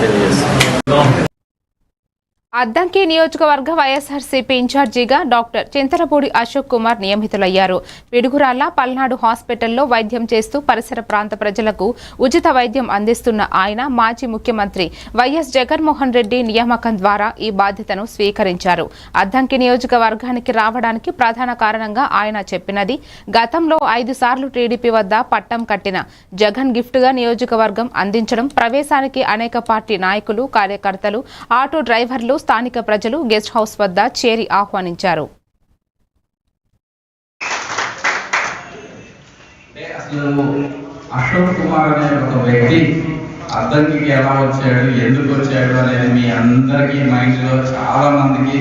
Beleza. Addanki నియోజకవర్గ వైఎస్ఆర్సీపీ ఇన్ఛార్జిగా doctor Chintalapudi Ashok Kumar నియమితులయ్యారు. పిడుగురాళ్ళ పల్నాడు హాస్పిటల్లో వైద్యం చేస్తూ పరిసర ప్రాంత ప్రజలకు ఉచిత వైద్యం అందిస్తున్న ఆయన మాజీ ముఖ్యమంత్రి వైఎస్ జగన్మోహన్ రెడ్డి నియామకం ద్వారా ఈ బాధ్యతను స్వీకరించారు. అద్దంకి నియోజకవర్గానికి రావడానికి ప్రధాన కారణంగా ఆయన చెప్పినది గతంలో ఐదు సార్లు టీడీపీ వద్ద పట్టం కట్టిన జగన్ గిఫ్ట్గా నియోజకవర్గం అందించడం ప్రవేశానికి అనేక పార్టీ నాయకులు కార్యకర్తలు ఆటో డ్రైవర్లు స్థానిక ప్రజలు గెస్ట్ హౌస్ వద్ద చేరి ఆహ్వానించారు. అశోక్ కుమార్ అనే ఒక వ్యక్తి అద్దంకి ఎలా వచ్చాడు ఎందుకు వచ్చాడు అనేది మీ అందరికీ మైండ్లో చాలా మందికి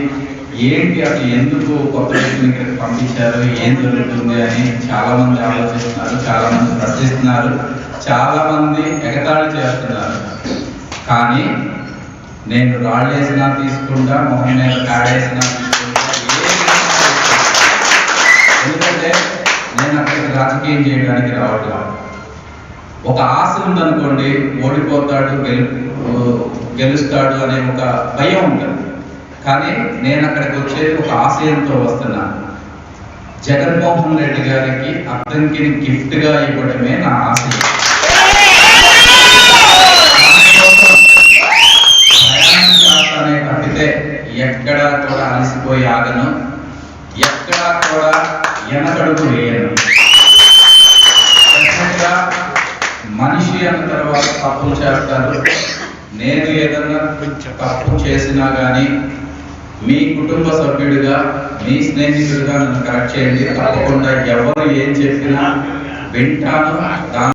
ఏంటి అసలు ఎందుకు కొత్త వ్యక్తిని ఇక్కడికి పంపించారు ఏం జరుగుతుంది అని చాలా మంది ఆలోచిస్తున్నారు చాలా మంది ప్రశ్నిస్తున్నారు చాలా మంది ఎగతాళి చేస్తున్నారు. కానీ నేను రాళ్ళేసినా తీసుకుంటా మొహం మీద కాడేసినా ఎందుకంటే నేను అక్కడికి రాజకీయం చేయడానికి రావట్లేదు ఒక ఆశ ఉందనుకోండి ఓడిపోతాడు గెలు గెలుస్తాడు అనే ఒక భయం ఉంటుంది. కానీ నేను అక్కడికి వచ్చేది ఒక ఆశయంతో వస్తున్నాను. జగన్మోహన్ రెడ్డి గారికి అద్దంకిని గిఫ్ట్గా ఇవ్వడమే నా ఆశయం. అంటే ఎక్కడా కూడా అలసిపోయి ఆగను. ఎక్కడా కూడా వెనకడుగు వేయను. మనిషి అన్న తర్వాత తప్పులు చేస్తారు. నేను ఏదన్నా తప్పు చేసినా కానీ మీ కుటుంబ సభ్యుడిగా మీ స్నేహితుడిగా నన్ను కరెక్ట్ చేయండి. తప్పకుండా ఎవరు ఏం చెప్పినా వింటాను.